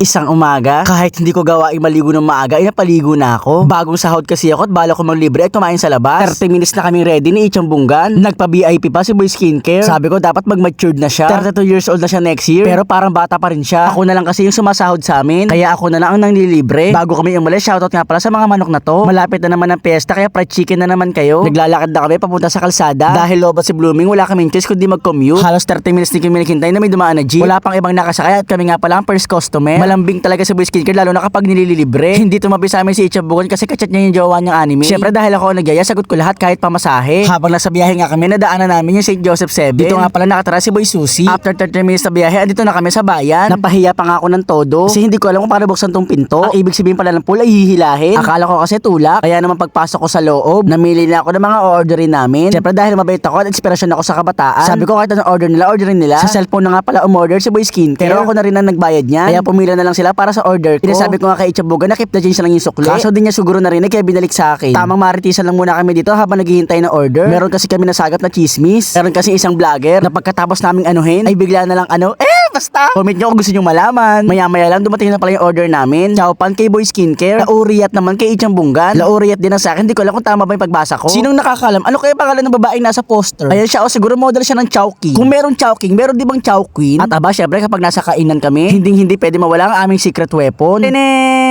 Isang umaga, kahit hindi ko gawa maligo ng maaga, ay napaligo na ako. Bagong sahod kasi ako at bala ko maglibre at kumain sa labas. 30 minutes na kaming ready ni Ichang Bunggan. Nagpa-VIP pa si Boy Skincare. Sabi ko dapat mag-matured na siya. 32 years old na siya next year. Pero parang bata pa rin siya. Ako na lang kasi yung sumasahod sa amin. Kaya ako na lang ang nanglilibre. Bago kami umalis, shoutout nga pala sa mga manok na to. Malapit na naman ang piyesta kaya fried chicken na naman kayo. Naglalakad na kami papunta sa kalsada. Dahil lobat si Blooming, wala kaming choice kundi mag-commute. Halos 30 minutes din kami naghintay na may dumaan na jeep. Wala pang ibang nakasakay at kami nga pala ang first customer. Malambing talaga si Boy Skincare lalo na kapag nililibre. Hindi tumabi sa amin si Ichabugon kasi kachat niya yung jowa niyang anime. Siyempre dahil ako nagyaya, sagot ko lahat kahit pamasahe. Habang nasa biyahe nga kami, nadaanan namin yung St. Joseph 7. Dito nga pala nakatara si Boy Susi. After 30 minutes na biyahe, andito na kami sa bayan. Napahiya pa nga ako ng todo. Kasi hindi ko alam kung paano buksan tong pinto. Ang ibig sabihin pala ng pool ay hihilahin. Akala ko kasi tulak. Kaya naman pagpasok ko sa loob, namili na ako ng mga orderin namin. Siyempre dahil mabait ako at inspirasyon ako sa kabataan. Sabi ko kahit anong order nila, orderin nila. Sa cellphone na nga pala umorder si Boy Skin. Pero ako na rin ang nagbayad niya. Kaya pumila na lang sila para sa order ko. Pinasabi ko nga kay Ichabuga na keep the change lang yung sukli. Kaso din niya siguro narinig kaya binalik sa akin. Tamang maritisan lang muna kami dito habang naghihintay ng order. Meron kasi kami nasagap na chismis. Meron kasi isang vlogger na pagkatapos naming anuhin ay bigla na lang ano, eh basta. Comment nyo kung gusto nyo malaman. Maya-maya lang dumating na pala yung order namin. Chowpan kay Boy Skincare. Lauriyat naman kay Ichang Bunggan. Lauriyat din ang sa akin. Hindi ko alam kung tama ba yung pagbasa ko. Sinong nakakalam? Ano kaya pangalan ng babaeng nasa poster? Ayan siya o siguro model siya ng Chowking. Kung meron Chowking, meron di bang Chow Queen? At aba, syempre kapag nasa kainan kami, hindi hindi pwede mawala ang aming secret weapon.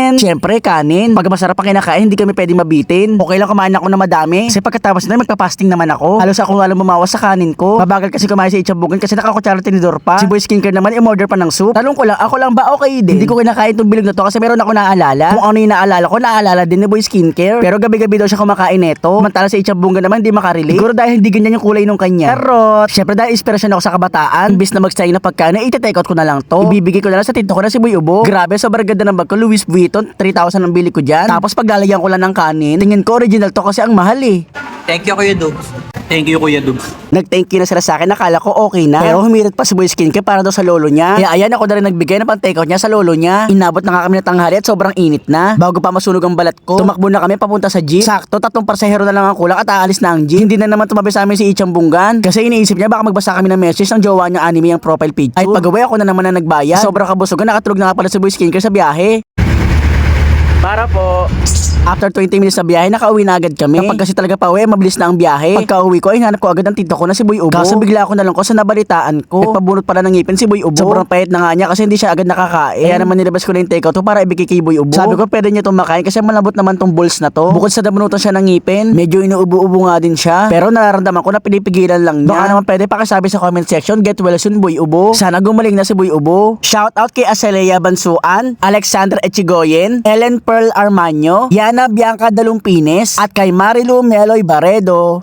Tenen! Syempre, kanin. Pag masarap ang kinakain, hindi kami pwede mabitin. Okay lang kumain ako na madami. Kasi pagkatapos na magpa-fasting naman ako. Halos ako alam bumawas sa kanin ko. Mabagal kasi kumain sa Ichabugan kasi nakakutsara tinidor pa. Si Boy Skincare naman, i-order pa ng soup. Talong ko lang, ako lang ba okay din? Hindi ko kinakain tong bilog na to kasi meron ako naaalala. Kung ano yung naalala ko, naalala din ni Boy Skincare. Pero gabi-gabi daw siya kumakain neto. Samantala sa Ichabugan naman, hindi makarelate. Siguro dahil hindi ganyan yung kulay nung kanya. Charot! Siyempre dahil inspirasyon ako sa kabataan, imbis na mag-stay na pagkain, ite-take out ko na lang to. Ibibigay ko na lang sa tito ko na si Boy Ubo. Grabe, sobrang ganda ng bag ko. Louis Vuitton, 3,000 ang bili ko dyan. Tapos paglalagyan ko lang ng kanin, tingin ko original to kasi ang mahal eh. Thank you, Kuya Dubs. Thank you, Kuya Dubs. Nag-thank you na sila sa akin, nakala ko okay na. Pero humirit pa si Boy Skincare para daw sa lolo niya. Kaya ayan, ako na rin nagbigay ng pang-takeout niya sa lolo niya. Inabot na nga kami ng tanghali at sobrang init na. Bago pa masunog ang balat ko, tumakbo na kami papunta sa jeep. Sakto, tatlong pasahero na lang ang kulang at aalis na ang jeep. Hindi na naman tumabi sa amin si Ichang Bunggan. Kasi iniisip niya baka magbasa kami ng message ng jowa niya anime yung profile picture. Ay pag-uwi ako na naman na nagbayad. Sobrang kabusugan, nakatulog na nga pala si Boy Skincare sa biyahe. Para po. After 20 minutes na biyahe, nakauwi na agad kami. Kapag kasi talaga pa uwi, mabilis na ang biyahe. Pagka uwi ko, ay hanap ko agad ang tito ko na si Boy Ubo. Kaso bigla ako na lang ko sa nabalitaan ko. Nagpabunot pala ng ngipin si Boy Ubo. Sobrang payat na nga niya kasi hindi siya agad nakakain. Kaya naman nilabas ko na yung takeout para ibigay kay Boy Ubo. Sabi ko pwede niya itong makain kasi malambot naman tong balls na to. Bukod sa damunutan siya ng ngipin, medyo inuubo-ubo nga din siya. Pero nararamdaman ko na pinipigilan lang niya. Baka naman pwede pakisabi sa comment section, get well soon Boy Ubo. Sana gumaling na si Boy Ubo. Shout out kay Azalea Bansuan, Alexander Echigoyen, Ellen Pearl Armaño, Yana Bianca Dalumpines, at kay Marilu Meloy Baredo.